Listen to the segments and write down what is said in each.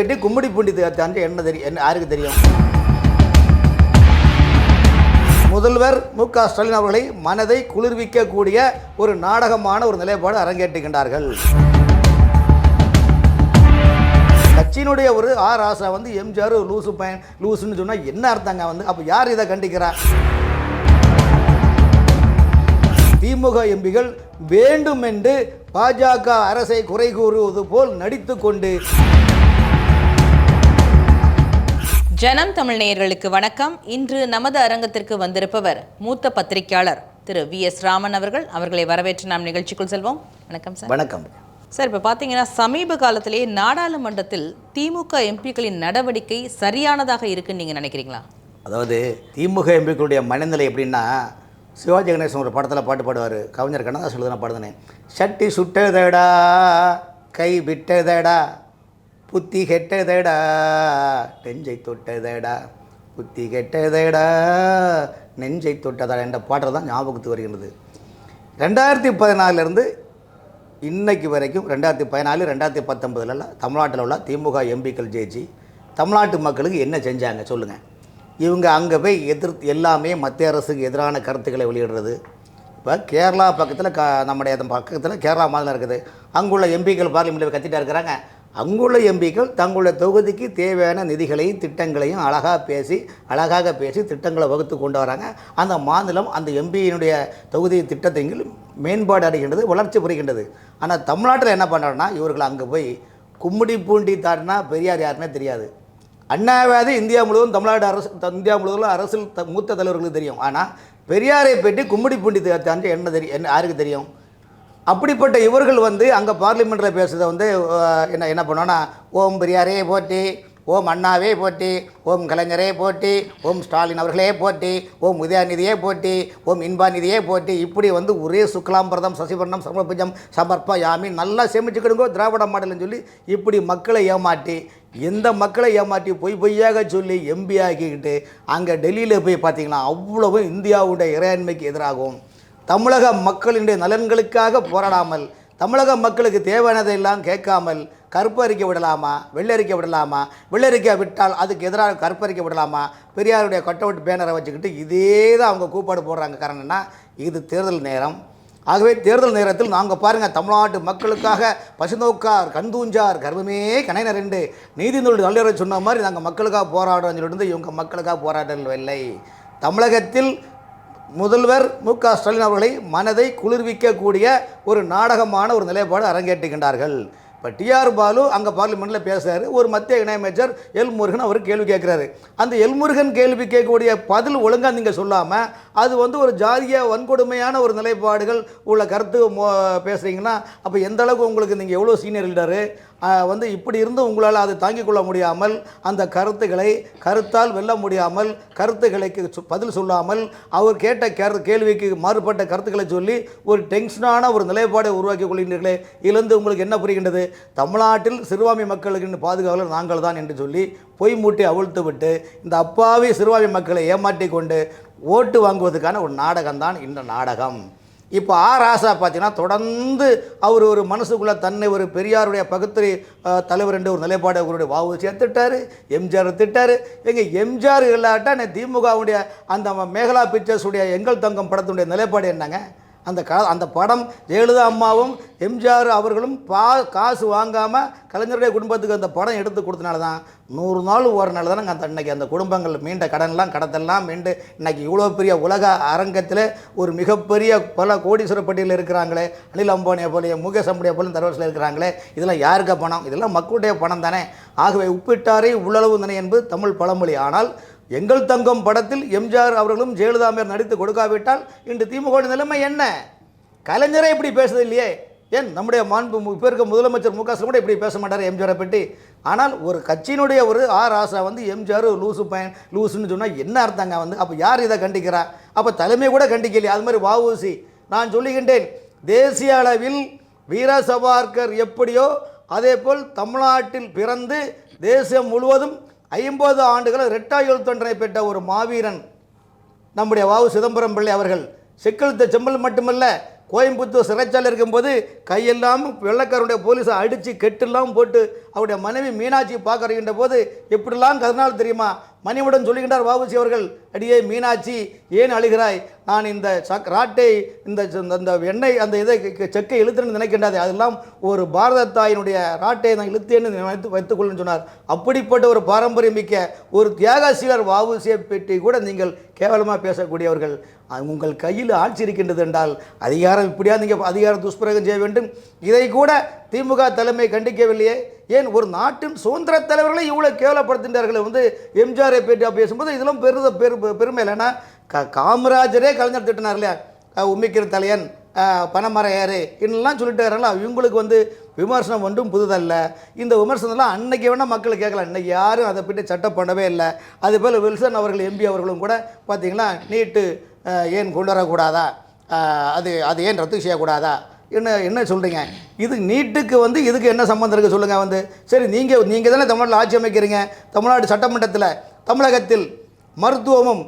பற்றி கும்மிடி பூண்டி தாண்டி என்ன தெரியும் என்ன யாருக்கு தெரியும்? முதல்வர் மு க ஸ்டாலின் அவர்களை மனதை குளிர்விக்கக்கூடிய ஒரு நாடகமான ஒரு நிலைப்பாடு அரங்கேற்றுகின்றார்கள். கட்சியினுடைய ஒரு ஆர் ஆசா வந்து எம்ஜிஆர் லூசு பயன் லூசுன்னு சொன்னால் என்ன அர்த்தங்க வந்து? அப்போ யார் இதை கண்டிக்கிறா? திமுக எம்பிகள் வேண்டுமென்று பாஜக அரசை குறை கூறுவது போல் நடித்து கொண்டு ஜனம் தமிழ் நேயர்களுக்கு வணக்கம். இன்று நமது அரங்கத்திற்கு வந்திருப்பவர் மூத்த பத்திரிகையாளர் திரு வி எஸ் ராமன் அவர்கள். அவர்களை வரவேற்று நாம் நிகழ்ச்சிக்குள் செல்வோம். வணக்கம் சார். வணக்கம். சார் இப்போ பார்த்தீங்கன்னா சமீப காலத்திலேயே நாடாளுமன்றத்தில் திமுக எம்பிக்களின் நடவடிக்கை சரியானதாக இருக்குன்னு நீங்கள் நினைக்கிறீங்களா? அதாவது திமுக எம்பிக்களுடைய மனநிலை எப்படின்னா சிவாஜி கணேசன் ஒரு படத்தில் பாட்டு பாடுவார். கவிஞர் கண்ணதாசன் எழுதுன பாடுதானே. சட்டி சுட்டதடா கை விட்டதடா புத்தி கெட்டதடா நெஞ்சை தொட்டதடா புத்தி கெட்டதடா நெஞ்சை தொட்டதடா என்ற பாடல் தான் ஞாபகத்துக்கு வருகிறது ரெண்டாயிரத்தி பதினாலிருந்து இன்னைக்கு வரைக்கும் ரெண்டாயிரத்தி பதினாலு ரெண்டாயிரத்தி பத்தொம்பதுலலாம் தமிழ்நாட்டில் உள்ள திமுக எம்பிக்கள் ஜெயிச்சு தமிழ்நாட்டு மக்களுக்கு என்ன செஞ்சாங்க சொல்லுங்கள் இவங்க அங்கே போய் எதிர்த்து எல்லாமே மத்திய அரசுக்கு எதிரான கருத்துக்களை வெளியிடுறது. இப்போ கேரளா பக்கத்தில் க நம்முடைய பக்கத்தில் கேரளா மாநிலம் இருக்குது. அங்குள்ள எம்பிக்கள் பார்லிமெண்ட்டில் கத்திட்டா இருக்கிறாங்க. அங்குள்ள எம்பிக்கள் தங்களுடைய தொகுதிக்கு தேவையான நிதிகளையும் திட்டங்களையும் அழகாக பேசி அழகாக பேசி திட்டங்களை வகுத்து கொண்டு வராங்க. அந்த மாநிலம் அந்த எம்பியினுடைய தொகுதி திட்டத்தையும் மேம்பாடு அடைகின்றது வளர்ச்சி புரிகின்றது. ஆனால் தமிழ்நாட்டில் என்ன பண்ணுறோன்னா இவர்கள் அங்கே போய் கும்மிடி பூண்டி தாண்டினா பெரியார் யாருன்னே தெரியாது. அண்ணாவாதி இந்தியா முழுவதும் தமிழ்நாடு அரசு த- இந்தியா முழுவதும் அரசியல் த மூத்த தலைவர்களுக்கு தெரியும். ஆனால் பெரியாரை பற்றி கும்மிடி பூண்டி தா- தாண்டி என்ன தெரியும் என்ன யாருக்கு தெரியும்? அப்படிப்பட்ட இவர்கள் வந்து அங்கே பார்லிமெண்ட்டில் பேசுகிறத வந்து என்ன என்ன பண்ணோன்னா ஓம் பெரியாரே போட்டி ஓம் அண்ணாவே போட்டி ஓம் கலைஞரே போட்டி ஓம் ஸ்டாலின் அவர்களே போட்டி ஓம் உதயாநிதியே போட்டி ஓம் இன்பாநிதியே போட்டி. இப்படி வந்து ஒரே சுக்லாம்பிரதம் சசிபர்ணம் சமர்புஜம் சமர்ப்பம் யாமி நல்லா சேமிச்சுக்கிடுங்கோ திராவிட மாடல்னு சொல்லி இப்படி மக்களை ஏமாட்டி எந்த மக்களை ஏமாற்றி பொய் பொய்யாக சொல்லி எம்பி ஆக்கிக்கிட்டு அங்கே டெல்லியில் போய் பார்த்தீங்கன்னா அவ்வளவும் இந்தியாவுடைய இறையாண்மைக்கு எதிராகும். தமிழக மக்களினுடைய நலன்களுக்காக போராடாமல் தமிழக மக்களுக்கு தேவையானதையெல்லாம் கேட்காமல் கற்பறிக்க விடலாமா வெள்ளரிக்க விடலாமா வெள்ளரிக்க விட்டால் அதுக்கு எதிராக கற்பறிக்க விடலாமா பெரியாருடைய கட் அவுட் பேனரை வச்சுக்கிட்டு இதே தான் அவங்க கூப்பாடு போடுறாங்க. காரணம்னா இது தேர்தல் நேரம். ஆகவே தேர்தல் நேரத்தில் நாங்கள் பாருங்கள் தமிழ்நாட்டு மக்களுக்காக பசுநோக்கார் கண்தூஞ்சார் கர்வமே கணைனர் என்று நீதிநூல் நல்லுரை சொன்ன மாதிரி நாங்கள் மக்களுக்காக போராடுறோம் சொல்லிட்டு இவங்க மக்களுக்காக போராடவில்லை. தமிழகத்தில் முதல்வர் மு க ஸ்டாலின் அவர்களை மனதை குளிர்விக்கக்கூடிய ஒரு நாடகமான ஒரு நிலைப்பாடு அரங்கேற்றுகின்றார்கள். இப்போ டிஆர் பாலு அங்கே பார்லிமெண்ட்டில் பேசுகிறாரு ஒரு மத்திய இணையமைச்சர் எல் முருகன் அவர் கேள்வி கேட்குறாரு அந்த எல் முருகன் கேள்வி கேட்கக்கூடிய பதில் ஒழுங்காக நீங்கள் சொல்லாமல் அது வந்து ஒரு ஜாதிய வன்கொடுமையான ஒரு நிலைப்பாடுகள் உள்ள கருத்து மோ- பேசுகிறீங்கன்னா அப்போ எந்த அளவுக்கு உங்களுக்கு நீங்கள் எவ்வளோ சீனியர் லீடரு வந்து இப்படி இருந்து உங்களால் அதை தாங்கிக் கொள்ள முடியாமல் அந்த கருத்துக்களை கருத்தால் வெல்ல முடியாமல் கருத்துக்களுக்கு பதில் சொல்லாமல் அவர் கேட்ட கேர் கேள்விக்கு மாறுபட்ட கருத்துக்களை சொல்லி ஒரு டென்ஷனான ஒரு நிலைப்பாடை உருவாக்கி கொள்கின்றீர்களே இதிலிருந்து உங்களுக்கு என்ன புரிகின்றது? தமிழ்நாட்டில் சிறுபான்மை மக்களுக்கு பாதுகாவலர் நாங்கள் தான் என்று சொல்லி பொய் மூட்டி அவிழ்த்து விட்டு இந்த அப்பாவி சிறுபான்மை மக்களை ஏமாற்றி கொண்டு ஓட்டு வாங்குவதற்கான ஒரு நாடகம்தான் இந்த நாடகம். இப்போ ஆ ராசா பார்த்தீங்கன்னா தொடர்ந்து அவர் ஒரு மனசுக்குள்ளே தன்னை ஒரு பெரியாருடைய பகுத்துறை தலைவர் என்ற ஒரு நிலைப்பாடு அவருடைய வாவு சேர்த்துட்டார் எம்ஜிஆர் திட்டார். எங்கள் எம்ஜிஆர் இல்லாட்டா நான் திமுகவுடைய அந்த மேகலா பிக்சர்ஸுடைய எங்கள் தங்கம் படத்துடைய நிலைப்பாடு என்னங்க? அந்த க அந்த படம் ஜெயலலிதா அம்மாவும் எம்ஜிஆர் அவர்களும் பா காசு வாங்காமல் கலைஞருடைய குடும்பத்துக்கு அந்த படம் எடுத்து கொடுத்தனால தான் நூறு நாள் ஒரு நாள் தானே அந்த அன்னைக்கு அந்த குடும்பங்கள் மீண்ட கடன்லாம் கடத்தெல்லாம் மீண்டு இன்றைக்கி இவ்வளோ பெரிய உலக அரங்கத்தில் ஒரு மிகப்பெரிய பல கோடீஸ்வர பட்டியலில் இருக்கிறாங்களே அனில் அம்பானியை போல முகேஷ் அம்புடைய போலையும் தரவரிசையில் இருக்கிறாங்களே இதெல்லாம் யாருக்க பணம்? இதெல்லாம் மக்களுடைய பணம் தானே. ஆகவே உப்பிட்டாரே உள்ளளவு தானே என்பது தமிழ் பழமொழி. ஆனால் எங்கள் தங்கம் படத்தில் எம்ஜிஆர் அவர்களும் ஜெயலலிதாமையார் நடித்து கொடுக்காவிட்டால் இன்று திமுக நிலைமை என்ன? கலைஞரே இப்படி பேசுறது இல்லையே. ஏன்? நம்முடைய மாண்பு இப்போ இருக்க முதலமைச்சர் மு க கூட இப்படி பேச மாட்டார் எம்ஜிஆரை பற்றி. ஆனால் ஒரு கட்சியினுடைய ஒரு ஆர் ஆசா வந்து எம்ஜிஆர் லூசு பயன் லூசுன்னு சொன்னால் என்ன அர்த்தங்க வந்து? அப்போ யார் இதை கண்டிக்கிறா? அப்போ தலைமை கூட கண்டிக்கலையே. அது மாதிரி வாவூசி நான் சொல்லுகின்றேன் தேசிய அளவில் வீர சவார்கர் எப்படியோ அதே போல் தமிழ்நாட்டில் பிறந்து தேசம் முழுவதும் ஐம்பது ஆண்டுகள் இரட்டாயுள் தொண்டனை பெற்ற ஒரு மாவீரன் நம்முடைய வாவு சிதம்பரம் பிள்ளை அவர்கள். செக்கெழுத்த செம்மல் மட்டுமல்ல கோயம்புத்தூர் சிறைச்சாலை இருக்கும்போது கையெல்லாம் வெள்ளக்காரனுடைய போலீஸை அடித்து கெட்டெல்லாம் போட்டு அவருடைய மனைவி மீனாட்சி பார்க்கறகின்ற போது எப்படிலாம் கதனால் தெரியுமா? மணிவுடன் சொல்லுகின்றார் வாபுசி அவர்கள் அடியே மீனாட்சி ஏன் அழுகிறாய்? நான் இந்த சக் ராட்டை இந்த அந்த எண்ணெய் அந்த இதை செக்கை இழுத்துன்னு நினைக்கின்றாதே. அதெல்லாம் ஒரு பாரத தாயினுடைய ராட்டை நான் இழுத்தேன்னு வைத்து வைத்துக்கொள்ளுன்னு சொன்னார். அப்படிப்பட்ட ஒரு பாரம்பரியம் மிக்க ஒரு தியாகசீலர் வாவுசியை பற்றி கூட நீங்கள் கேவலமாக பேசக்கூடியவர்கள். உங்கள் கையில் ஆட்சி இருக்கின்றது என்றால் அதிகாரம் இப்படியா நீங்கள் அதிகாரம் துஷ்பிரகம் செய்ய வேண்டும்? இதை கூட திமுக தலைமை கண்டிக்கவில்லையே. ஏன் ஒரு நாட்டின் சுதந்திர தலைவர்களை இவ்வளோ கேவலப்படுத்துகின்றார்கள் வந்து எம்ஜிஆரை பேட்டியாக பேசும்போது இதெல்லாம் பெருத பெரு பெருமை இல்லைன்னா க காமராஜரே கலைஞர் திட்டினார் இல்லையா உமிக்கிற தலையன் பணமரையாரு இன்னெல்லாம் சொல்லிட்டு வராங்களா இவங்களுக்கு வந்து விமர்சனம் ஒன்றும் புதுதல்ல. இந்த விமர்சனம்லாம் அன்னைக்கு வேணால் மக்கள் கேட்கலாம். இன்றைக்கி யாரும் அதை பற்றி சட்டம் பண்ணவே இல்லை. அதுபோல் வில்சன் அவர்கள் எம்பி அவர்களும் கூட பார்த்திங்கன்னா நீட்டு ஏன் கொண்டு வரக்கூடாதா? அது அது ஏன் ரத்து செய்யக்கூடாதா? என்ன என்ன சொல்கிறீங்க இது நீட்டுக்கு வந்து இதுக்கு என்ன சம்மந்தம் இருக்குது சொல்லுங்கள் வந்து. சரி நீங்கள் நீங்கள் தானே தமிழ்நாட்டில் ஆட்சி அமைக்கிறீங்க. தமிழ்நாடு சட்டமன்றத்தில் தமிழகத்தில் மருத்துவமும்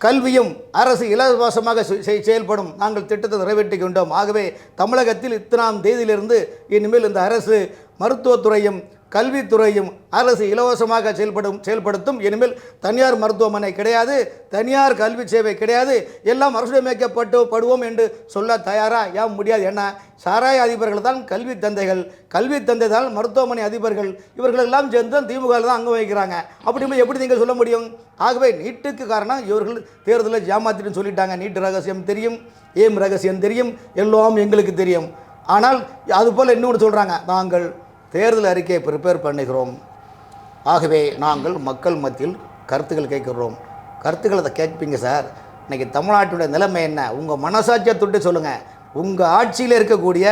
கல்வியும் அரசு இலவசமாக செ- செ- செயல்படும் நாங்கள் திட்டத்தை நிறைவேற்றிக்கொண்டோம் ஆகவே தமிழகத்தில் இத்தனாம் தேதியிலிருந்து இனிமேல் இந்த அரசு மருத்துவத்துறையும் கல்வித்துறையும் அரசு இலவசமாக செயல்படும் செயல்படுத்தும். இனிமேல் தனியார் மருத்துவமனை கிடையாது தனியார் கல்வி சேவை கிடையாது. எல்லாம் அரசுடைமைக்கப்பட்டு படுவோம் என்று சொல்ல தயாரா? ஏன் முடியாது? என்ன சாராய அதிபர்கள் தான் கல்வி தந்தைகள். கல்வி தந்தை தான் மருத்துவமனை அதிபர்கள். இவர்கள் எல்லாம் சேர்ந்து தான் திமுக தான் அங்கே வைக்கிறாங்க அப்படி எப்படி நீங்கள் சொல்ல முடியும்? ஆகவே நீட்டுக்கு காரணம் இவர்கள் தேர்தலில் ஜாமாத்திட்டு சொல்லிட்டாங்க. நீட்டு ரகசியம் தெரியும் ஏம் ரகசியம் தெரியும் எல்லாம் எங்களுக்கு தெரியும். ஆனால் அதுபோல் இன்னொன்று சொல்கிறாங்க நாங்கள் தேர்தல் அறிக்கையை ப்ரிப்பேர் பண்ணுகிறோம். ஆகவே நாங்கள் மக்கள் மத்தியில் கருத்துக்கள் கேட்குறோம். கருத்துக்களை அதை கேட்பீங்க சார். இன்றைக்கி தமிழ்நாட்டுடைய நிலைமை என்ன? உங்கள் மனசாட்சியை தொட்டு சொல்லுங்கள் உங்கள் ஆட்சியில் இருக்கக்கூடிய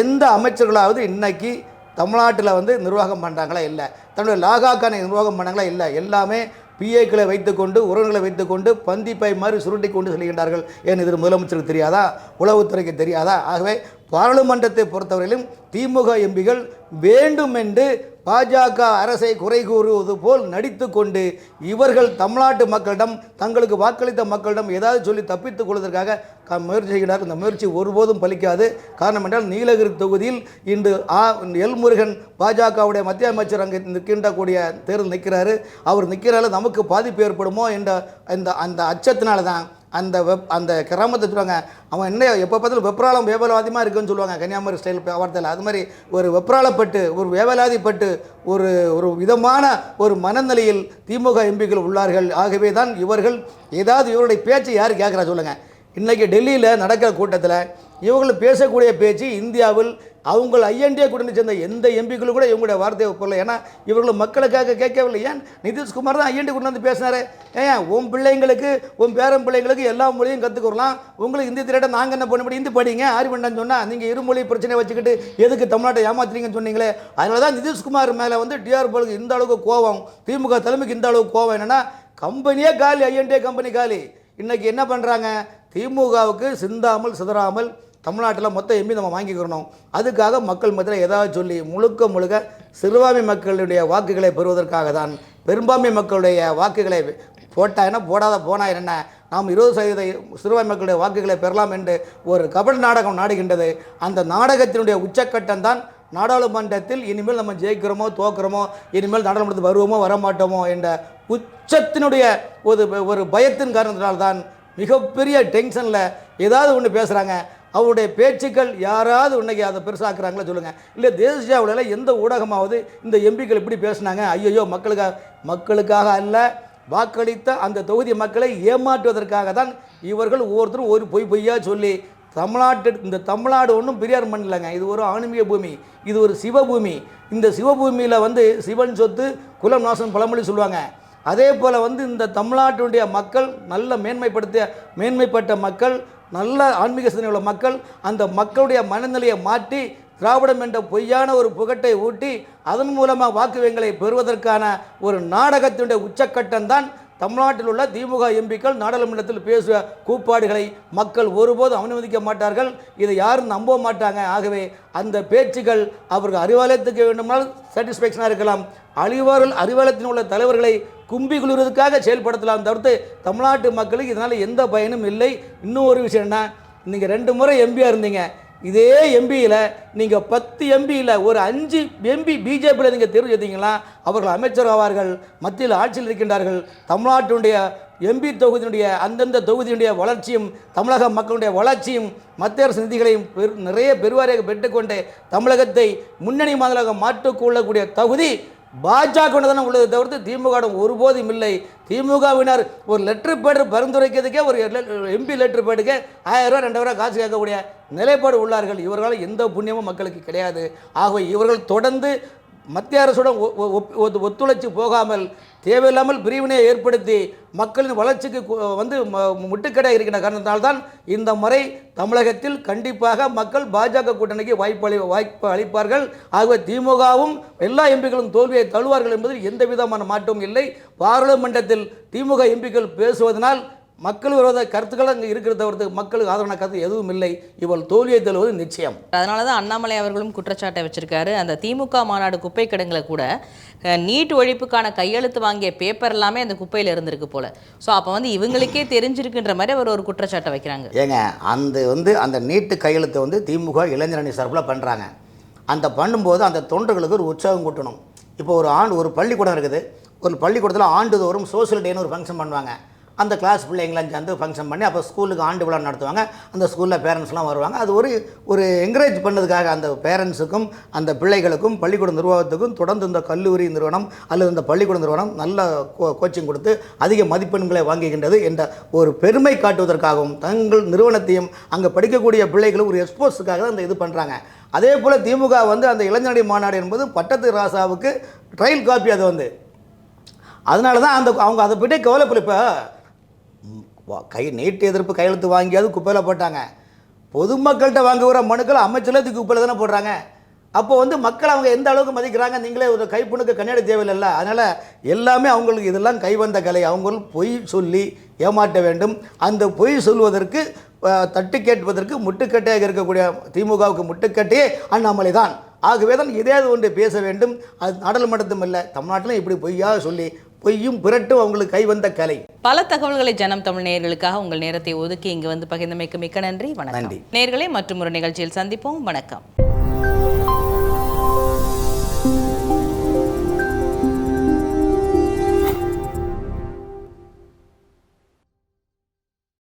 எந்த அமைச்சர்களாவது இன்றைக்கி தமிழ்நாட்டில் வந்து நிர்வாகம் பண்ணுறாங்களா இல்லை? தன்னுடைய லாகாக்கான நிர்வாகம் பண்ணாங்களா இல்லை? எல்லாமே பிஏக்களை வைத்துக்கொண்டு உறவுகளை வைத்துக்கொண்டு பந்திப்பை மாதிரி சுருட்டி கொண்டு செல்கின்றார்கள். ஏன் இது முதலமைச்சருக்கு தெரியாதா? உளவுத்துறைக்கு தெரியாதா? ஆகவே பாராளுமன்றத்தை பொறுத்தவரையிலும் திமுக எம்பிகள் வேண்டுமென்று பாஜக அரசை குறை கூறுவது போல் நடித்து கொண்டு இவர்கள் தமிழ்நாட்டு மக்களிடம் தங்களுக்கு வாக்களித்த மக்களிடம் ஏதாவது சொல்லி தப்பித்துக் கொள்வதற்காக க- முயற்சி செய்கிறார் இந்த முயற்சி ஒருபோதும் பலிக்காது. காரணம் என்றால் நீலகிரி தொகுதியில் இன்று ஆ எல் முருகன் பாஜகவுடைய மத்திய அமைச்சர் அங்கே நிற்கின்ற கூடிய தேர்தல் நிற்கிறாரு. அவர் நிற்கிறால நமக்கு பாதிப்பு ஏற்படுமோ என்ற அந்த அந்த அச்சத்தினால தான் அந்த வெப் அந்த கிராமத்தை சொல்லுவாங்க அவன் என்ன எப்போ பார்த்தாலும் வெப்ராளம் வேவலாதிமாக இருக்குன்னு சொல்லுவாங்க கன்னியாகுமரி ஸ்டைல் வார்த்தையில். அது மாதிரி ஒரு வெப்ராளப்பட்டு ஒரு வேவலாதிப்பட்டு ஒரு ஒரு விதமான ஒரு மனநிலையில் திமுக எம்பிக்கள் உள்ளார்கள். ஆகவே தான் இவர்கள் ஏதாவது இவருடைய பேச்சை யார் கேட்குறா சொல்லுங்கள் இன்றைக்கி டெல்லியில் நடக்கிற கூட்டத்தில் இவங்களை பேசக்கூடிய பேச்சு இந்தியாவில் அவங்கள் ஐஎன்டிஏ கூட்டணி சேர்ந்த எந்த எம்பிக்களும் கூட இவங்களுடைய வார்த்தையை ஒப்பல ஏன்னா இவர்கள் மக்களுக்காக கேட்கவில்லை. ஏன்? நிதிஷ்குமார் தான் ஐஎன்டி கொண்டு வந்து பேசினாரு. ஏன்? உன் பிள்ளைங்களுக்கு உன் பேரன் பிள்ளைங்களுக்கு எல்லா மொழியும் கற்றுக்கலாம் உங்களுக்கு இந்தி திரையிட நாங்கள் என்ன பண்ண முடியும்? இந்தி படிங்க. ஆறு பண்ணான்னு சொன்னால் நீங்கள் இருமொழி பிரச்சனை வச்சுக்கிட்டு எதுக்கு தமிழ்நாட்டை ஏமாத்துறீங்கன்னு சொன்னீங்களே? அதனால தான் நிதிஷ்குமார் மேலே வந்து டிஆர் பாலுக்கு இந்த அளவுக்கு கோவம் திமுக தலைமைக்கு இந்த அளவுக்கு கோவம் என்னென்னா கம்பெனியே காலி ஐஎன்டிஏ கம்பெனி காலி. இன்றைக்கி என்ன பண்ணுறாங்க திமுகவுக்கு சிந்தாமல் சிதறாமல் தமிழ்நாட்டில் மொத்த எம்பி நம்ம வாங்கிக்கிறணும். அதுக்காக மக்கள் மத்தியில் ஏதாவது சொல்லி முழுக்க முழுக்க சிறுபான்மை மக்களுடைய வாக்குகளை பெறுவதற்காக தான் பெரும்பான்மை மக்களுடைய வாக்குகளை போட்டா என்ன போடாத போனா என்ன? நாம் இருபது சதவீத சிறுபான்மை மக்களுடைய வாக்குகளை பெறலாம் என்று ஒரு கபட நாடகம் நாடுகின்றது. அந்த நாடகத்தினுடைய உச்சக்கட்டம் தான் நாடாளுமன்றத்தில் இனிமேல் நம்ம ஜெயிக்கிறோமோ தோக்கிறோமோ இனிமேல் நாடாளுமன்றத்துக்கு வருவோமோ வரமாட்டோமோ என்ற உச்சத்தினுடைய ஒரு ஒரு பயத்தின் காரணத்தினால்தான் மிகப்பெரிய டென்ஷனில் ஏதாவது ஒன்று பேசுகிறாங்க அவருடைய பேச்சுக்கள் யாராவது இன்னைக்கு அதை பெருசாக்குறாங்களா சொல்லுங்கள் இல்லை தேசியாவில் எந்த ஊடகமாவது இந்த எம்பிக்கள் இப்படி பேசுனாங்க? ஐயோ மக்களுக்காக மக்களுக்காக அல்ல வாக்களித்த அந்த தொகுதி மக்களை ஏமாற்றுவதற்காக தான் இவர்கள் ஒவ்வொருத்தரும் ஒரு பொய் பொய்யா சொல்லி தமிழ்நாட்டு இந்த தமிழ்நாடு ஒன்றும் பெரியார் மண் இல்லைங்க. இது ஒரு ஆன்மீக பூமி இது ஒரு சிவபூமி. இந்த சிவபூமியில் வந்து சிவன் சொத்து குலம் நாசன் பழமொழி சொல்லுவாங்க. அதே போல் வந்து இந்த தமிழ்நாட்டினுடைய மக்கள் நல்ல மேன்மைப்படுத்திய மேன்மைப்பட்ட மக்கள் நல்ல ஆன்மீக சிந்தனை உள்ள மக்கள் அந்த மக்களுடைய மனநிலையை மாற்றி திராவிடம் என்ற பொய்யான ஒரு புகட்டை ஊட்டி அதன் மூலமாக வாக்கு பெறுவதற்கான ஒரு நாடகத்தினுடைய உச்சக்கட்டம் தான் தமிழ்நாட்டில் உள்ள திமுக எம்பிக்கள் நாடாளுமன்றத்தில் பேசுகிற கூப்பாடுகளை மக்கள் ஒருபோதும் அனுமதிக்க மாட்டார்கள். இதை யாரும் நம்ப மாட்டாங்க. ஆகவே அந்த பேச்சுகள் அவர்கள் அறிவாலயத்துக்கு வேண்டுமானால் சாட்டிஸ்ஃபேக்ஷனாக இருக்கலாம். அழிவார்கள் அறிவாலயத்தில் உள்ள தலைவர்களை கும்பி குளிர்வதற்காக செயல்படுத்தலாம் தவிர்த்து தமிழ்நாட்டு மக்களுக்கு இதனால் எந்த பயனும் இல்லை. இன்னும் ஒரு விஷயம் என்ன நீங்கள் ரெண்டு முறை எம்பியாக இருந்தீங்க. இதே எம்பியில் நீங்கள் பத்து எம்பியில் ஒரு அஞ்சு எம்பி பிஜேபியில் நீங்கள் தேர்வு செய்தீங்கன்னா அவர்கள் அமைச்சர் ஆவார்கள் மத்தியில் ஆட்சியில் இருக்கின்றார்கள். தமிழ்நாட்டினுடைய எம்பி தொகுதியினுடைய அந்தந்த தொகுதியினுடைய வளர்ச்சியும் தமிழக மக்களுடைய வளர்ச்சியும் மத்திய அரசு நிதிகளையும் பெரு நிறைய பெருவாரியாக பெற்றுக்கொண்டு தமிழகத்தை முன்னணி மாநிலமாக மாற்றிக்கொள்ளக்கூடிய தகுதி பாஜக தானே உள்ளதை தவிர்த்து திமுகவிடம் ஒருபோதும் இல்லை. திமுகவினர் ஒரு லெட்ரு பேடு பரிந்துரைக்கிறதுக்கே ஒரு எம்பி லெட்ரு பேடுக்கு ஆயிரம் ரூபா ரெண்டாயிரம் ரூபா காசு கேட்கக்கூடிய நிலைப்பாடு உள்ளார்கள். இவர்களால் எந்த புண்ணியமும் மக்களுக்கு கிடையாது. ஆகவே இவர்கள் தொடர்ந்து மத்திய அரசுடன் ஒ- ஒ- ஒத்து- ஒத்துழைச்சு போகாமல் தேவையில்லாமல் பிரிவினையை ஏற்படுத்தி மக்களின் வளர்ச்சிக்கு வந்து முட்டுக்கடை இருக்கின்ற காரணத்தால்தான் இந்த முறை தமிழகத்தில் கண்டிப்பாக மக்கள் பாஜக கூட்டணிக்கு வாய்ப்பு அளி வாய்ப்பு அளிப்பார்கள். ஆகவே திமுகவும் எல்லா எம்பிக்களும் தோல்வியை தழுவார்கள் என்பதில் எந்த விதமான மாற்றமும் இல்லை. பாராளுமன்றத்தில் திமுக எம்பிக்கள் பேசுவதனால் மக்கள் விரோத கருத்துக்கள் அங்கே இருக்கிறத தவிர்த்து மக்களுக்கு ஆதரவான கருத்து எதுவும் இல்லை. இவள் தோல்வியை தழுவது நிச்சயம். அதனால தான் அண்ணாமலை அவர்களும் குற்றச்சாட்டை வச்சிருக்காரு. அந்த திமுக மாநாடு குப்பை கிடங்குல கூட நீட் ஒழிப்புக்கான கையெழுத்து வாங்கிய பேப்பர் எல்லாமே அந்த குப்பையில் இருந்திருக்கு போல. ஸோ அப்போ வந்து இவங்களுக்கே தெரிஞ்சிருக்குன்ற மாதிரி அவர் ஒரு குற்றச்சாட்டை வைக்கிறாங்க. ஏங்க அந்த வந்து அந்த நீட்டு கையெழுத்தை வந்து திமுக இளைஞரணி சார்பில் பண்ணுறாங்க அந்த பண்ணும்போது அந்த தொண்டர்களுக்கு ஒரு உற்சாகம் கூட்டணும். இப்போ ஒரு ஆண்டு ஒரு பள்ளிக்கூடம் இருக்குது. ஒரு பள்ளிக்கூடத்தில் ஆண்டுதோறும் சோஷியல் டேன்னு ஒரு ஃபங்க்ஷன் பண்ணுவாங்க. அந்த கிளாஸ் பிள்ளைங்களாம் சேர்ந்து ஃபங்க்ஷன் பண்ணி அப்போ ஸ்கூலுக்கு ஆண்டு விழா நடத்துவாங்க. அந்த ஸ்கூலில் பேரண்ட்ஸ்லாம் வருவாங்க. அது ஒரு ஒரு என்கரேஜ் பண்ணதுக்காக அந்த பேரண்ட்ஸுக்கும் அந்த பிள்ளைகளுக்கும் பள்ளிக்கூட நிர்வாகத்துக்கும் தொடர்ந்து இந்த கல்லூரி நிறுவனம் அல்லது இந்த பள்ளிக்கூட நிறுவனம் நல்ல கோ கோச்சிங் கொடுத்து அதிக மதிப்பெண்களை வாங்குகின்றது என்ற ஒரு பெருமை காட்டுவதற்காகவும் தங்கள் நிறுவனத்தையும் அங்கே படிக்கக்கூடிய பிள்ளைகளும் ஒரு எக்ஸ்போர்ட்ஸுக்காக தான் இந்த இது பண்ணுறாங்க அதே போல் திமுக வந்து அந்த இளைஞனடி மாநாடு என்பது பட்டத்து ராசாவுக்கு ட்ரையல் காப்பி அது வந்து. அதனால தான் அந்த அவங்க அதை பற்றி கவலைப்படல. இப்போ கை நீட்டு எதிர்ப்பு கையெழுத்து வாங்கியாவது குப்பையில் போட்டாங்க. பொதுமக்கள்கிட்ட வாங்குகிற மனுக்கள் அமைச்சர்ல தூக்கி குப்பையில் தானே போடுறாங்க. அப்போ வந்து மக்கள் அவங்க எந்த அளவுக்கு மதிக்கிறாங்க? நீங்களே ஒரு கைப்புணுக்கு கண்ணாடி தேவையில்லைல்ல. அதனால் எல்லாமே அவங்களுக்கு இதெல்லாம் கைவந்த கலை. அவங்க பொய் சொல்லி ஏமாற்ற வேண்டும். அந்த பொய் சொல்வதற்கு தட்டு கேட்பதற்கு முட்டுக்கட்டையாக இருக்கக்கூடிய திமுகவுக்கு முட்டுக்கட்டையே அண்ணாமலை தான். ஆகவே தான் இதே ஒன்று பேச வேண்டும். அது நாடாளுமன்றத்தும் இல்லை தமிழ்நாட்டிலும் இப்படி பொய்யாக சொல்லி பொய்யும் பிறட்டும் அவங்களுக்கு கைவந்த கலை. பல தகவல்களை ஜனம் தமிழ் நேயர்களுக்காக உங்கள் நேரத்தை ஒதுக்கி இங்கு வந்து பகிர்ந்தமைக்கு மிக்க நன்றி வணக்கம். நன்றி. நேயர்களே மற்றும் ஒரு நிகழ்ச்சியில் சந்திப்போம் வணக்கம்.